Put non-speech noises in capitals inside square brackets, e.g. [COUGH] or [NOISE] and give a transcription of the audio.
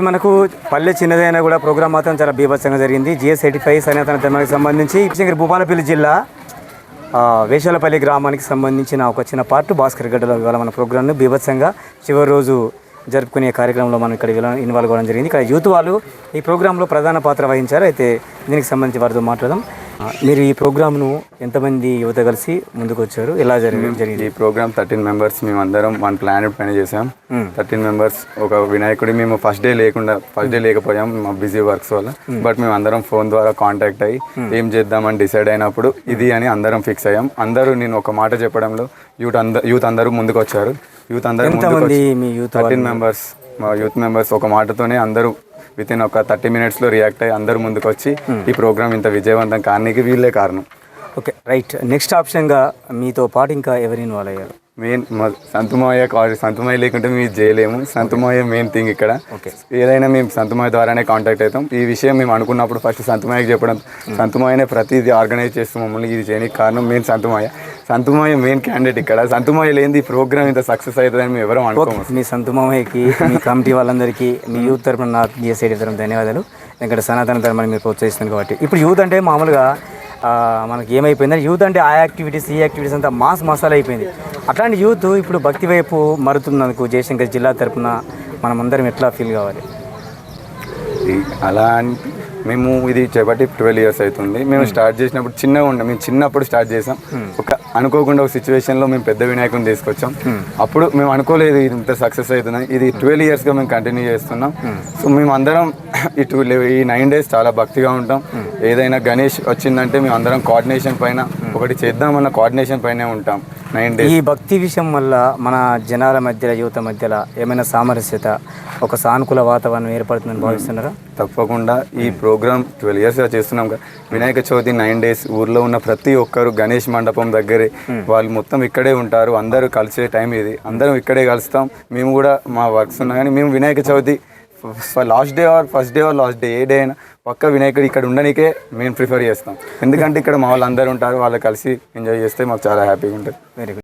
మనకు పల్లె చిన్నదైన కూడా ప్రోగ్రామ్ మాత్రం చాలా బీభత్సంగా జరిగింది. జిఎస్ ఎయిటీ ఫైవ్ సనాతన ధర్మానికి సంబంధించి ఇప్పుడు భూపాలపల్లి జిల్లా వేషాలపల్లి గ్రామానికి సంబంధించిన ఒక చిన్న పార్ట్ భాస్కర్ గడ్డలో ఇవాళ మన ప్రోగ్రామ్ను బీభత్సంగా చివరి రోజు జరుపుకునే కార్యక్రమంలో మనం ఇక్కడ ఇన్వాల్వ్ అవ్వడం జరిగింది. ఇక్కడ యూత్ వాళ్ళు ఈ ప్రోగ్రాంలో ప్రధాన పాత్ర వహించారు. అయితే దీనికి సంబంధించి వారితో మాట్లాడదాం. మీరు ఈ ప్రోగ్రామ్ను ఎంతమంది యువత కలిసి ముందుకు వచ్చారు ఎలా జరిగి జరిగింది? ఈ ప్రోగ్రామ్ థర్టీన్ మెంబర్స్ మేము అందరం వన్ ప్లానెట్ పైన చేసాం థర్టీన్ మెంబర్స్ ఒక వినాయకుడి మేము ఫస్ట్ డే లేకుండా ఫస్ట్ డే లేకపోయాం మా బిజీ వర్క్స్ వల్ల. బట్ మేము అందరం ఫోన్ ద్వారా కాంటాక్ట్ అయ్యి ఏం చేద్దామని డిసైడ్ అయినప్పుడు ఇది అని అందరం ఫిక్స్ అయ్యాం. అందరూ నేను ఒక మాట చెప్పడంలో యూత్ అందరూ యూత్ అందరూ ముందుకు వచ్చారు యూత్ అందరూ థర్టీన్ మెంబర్స్ మా యూత్ మెంబర్స్ ఒక మాటతోనే అందరూ విత్ ఇన్ ఒక థర్టీ మినిట్స్లో రియాక్ట్ అయ్యి అందరూ ముందుకు వచ్చి ఈ ప్రోగ్రామ్ ఇంత విజయవంతం కానీకి వీళ్ళే కారణం. ఓకే రైట్ నెక్స్ట్ ఆప్షన్గా మీతో పాటు ఇంకా ఎవరు ఇన్వాల్వ్ అయ్యారు? మెయిన్ సంతుమాయ కావాలి సంతుమాయ లేకుంటే మేము చేయలేము. సంతుమాయ మెయిన్ థింగ్ ఇక్కడ. ఏదైనా మేము సంతుమాయ ద్వారానే కాంటాక్ట్ అవుతాం. ఈ విషయం మేము అనుకున్నప్పుడు ఫస్ట్ సంతుమాయకి చెప్పడం. సంతుమాయనే ప్రతిదీ ఆర్గనైజ్ చేస్తూ మమ్మల్ని ఇది చేయడానికి కారణం మెయిన్ సంతుమాయ. సంతుమాయ మెయిన్ క్యాండిడేట్ ఇక్కడ. సంతుమాయ లేని ఈ ప్రోగ్రామ్ ఇంత సక్సెస్ అవుతుందని మేము ఎవరం అనుకోము. మీ సొంత మామయ్యకి మీ కమిటీ వాళ్ళందరికీ మీ యూత్ తరపున నా జిఎస్ఐడి తరపున ధన్యవాదాలు. ఎందుకంటే సనాతన ధర్మాన్ని మీరు ప్రోత్సహిస్తుంది కాబట్టి. ఇప్పుడు యూత్ అంటే మామూలుగా మనకి ఏమైపోయిందంటే యూత్ అంటే ఆ యాక్టివిటీస్ ఈ యాక్టివిటీస్ అంతా మాస్ మసాలా అయిపోయింది. అట్లాంటి యూత్ ఇప్పుడు భక్తి వైపు మరుతున్నందుకు జయశంకర్ జిల్లా తరపున మనం అందరం ఎట్లా ఫీల్ కావాలి? అలా మేము ఇది చేపట్టి ట్వెల్వ్ ఇయర్స్ అవుతుంది. మేము స్టార్ట్ చేసినప్పుడు చిన్నగా ఉండే మేము చిన్నప్పుడు స్టార్ట్ చేసాం. ఒక అనుకోకుండా ఒక సిచ్యువేషన్లో మేము పెద్ద వినాయకుని తీసుకొచ్చాం. అప్పుడు మేము అనుకోలేదు ఇది ఇంత సక్సెస్ అవుతుందని. ఇది ట్వెల్వ్ ఇయర్స్గా మేము కంటిన్యూ చేస్తున్నాం. సో మేము అందరం [CLEARS THROAT] ఈ టూ ఈ నైన్ డేస్ చాలా భక్తిగా ఉంటాం. ఏదైనా గణేష్ వచ్చిందంటే మేము అందరం కోఆర్డినేషన్ పైన ఒకటి చేద్దామన్న కోఆర్డినేషన్ పైనే ఉంటాం. నైన్ డేస్ ఈ భక్తి విషయం వల్ల మన జనాల మధ్యలో యువత మధ్యలో ఏమైనా సామరస్యత ఒక సానుకూల వాతావరణం ఏర్పడుతుందని భావిస్తున్నారా? తప్పకుండా ఈ ప్రోగ్రామ్ ట్వెల్వ్ ఇయర్స్గా చేస్తున్నాం కదా. వినాయక చవితి నైన్ డేస్ ఊర్లో ఉన్న ప్రతి ఒక్కరు గణేష్ మండపం దగ్గరే. వాళ్ళు మొత్తం ఇక్కడే ఉంటారు. అందరూ కలిసే టైం ఇది. అందరం ఇక్కడే కలుస్తాం. మేము కూడా మా వర్క్స్ ఉన్నా కానీ మేము Vinayaka Chavithi last day or first day or last day A day అయినా పక్క వినాయకుడు ఇక్కడ ఉండడానికే మేము ప్రిఫర్ చేస్తాం. ఎందుకంటే ఇక్కడ మా వాళ్ళు అందరూ ఉంటారు వాళ్ళు కలిసి ఎంజాయ్ చేస్తే మాకు చాలా హ్యాపీగా ఉంటుంది. Very good